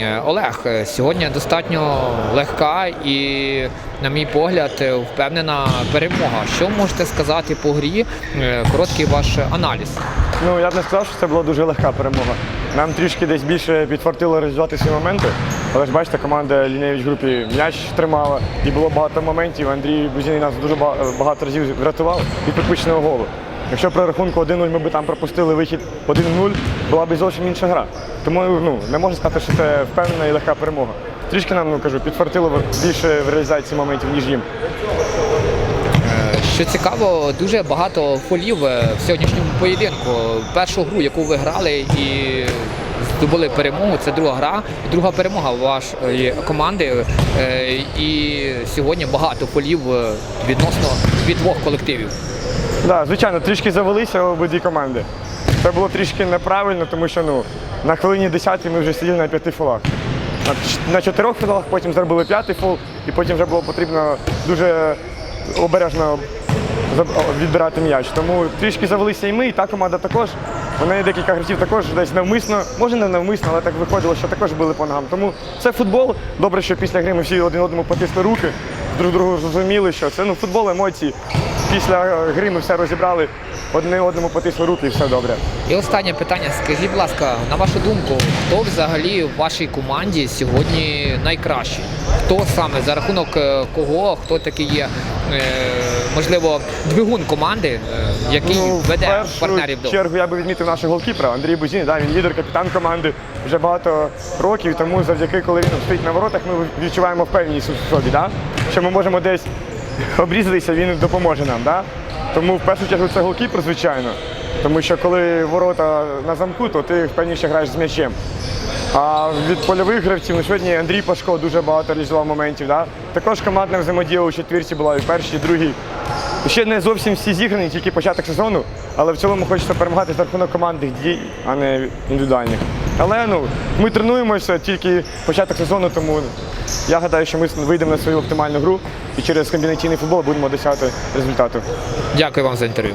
Е, Олег, е, сьогодні достатньо легка і, на мій погляд, е, впевнена перемога. Що можете сказати по грі? Короткий ваш аналіз. Ну я б не сказав, що це була дуже легка перемога. Нам трішки десь більше підфартило реалізувати ці моменти. Але ж бачите, команда Ліневич групі м'яч тримала і було багато моментів. Андрій Бузіний нас дуже багато разів врятував від підпущеного голу. Якщо при рахунку 1-0 ми б там пропустили вихід 1-0, була б зовсім інша гра. Тому ну, не можна сказати, що це впевнена і легка перемога. Трішки нам ну, кажу, підфартило більше в реалізації моментів, ніж їм. Е, Що цікаво, дуже багато фолів е, в сьогоднішньому поєдинку. Першу гру, яку ви грали і здобули перемогу, це друга гра, друга перемога вашої команди. Е, І сьогодні багато фолів відносно від двох колективів. Да, звичайно, трішки завелися обидві команди. Це було трішки неправильно, тому що ну, на хвилині 10 ми вже сиділи на п'яти фолах. На, чотирьох фолах, потім зробили п'ятий фол, і потім вже було потрібно дуже обережно відбирати м'яч. Тому трішки завелися і ми, і та команда також. Вони декілька гравців також десь навмисно, може не навмисно, але так виходило, що також били по ногам. Тому це футбол. Добре, що після гри ми всі один одному потисли руки, друг другу зрозуміли, що це ну, футбол, емоції. Після гри ми все розібрали, одне одному потисли руки і все добре. І останнє питання. Скажіть, будь ласка, на вашу думку, хто взагалі в вашій команді сьогодні найкращий? Хто саме за рахунок е, кого, хто такий є, можливо, двигун команди, е, який Ну, веде першу партнерів до чергу я би відмітив нашого голкіпера Андрій Бузін. Да, він лідер, капітан команди вже багато років. Тому завдяки, коли він стоїть на воротах, ми відчуваємо впевненість у собі, да? що ми можемо десь обрізатися, він допоможе нам. Да? Тому в першу чергу це голкіпер, звичайно. Тому що коли ворота на замку, то ти впевніше граєш з м'ячем. А від польових гравців ну, сьогодні Андрій Пашко дуже багато реалізував моментів. Да? Також командна взаємодія у четвірці була і першій, і другій. Ще не зовсім всі зіграні, тільки початок сезону, але в цілому хочеться перемагати за рахунок командних дій, а не індивідуальних. Але ну, ми тренуємося тільки початок сезону, тому я гадаю, що ми вийдемо на свою оптимальну гру і через комбінаційний футбол будемо досягати результату. Дякую вам за інтерв'ю.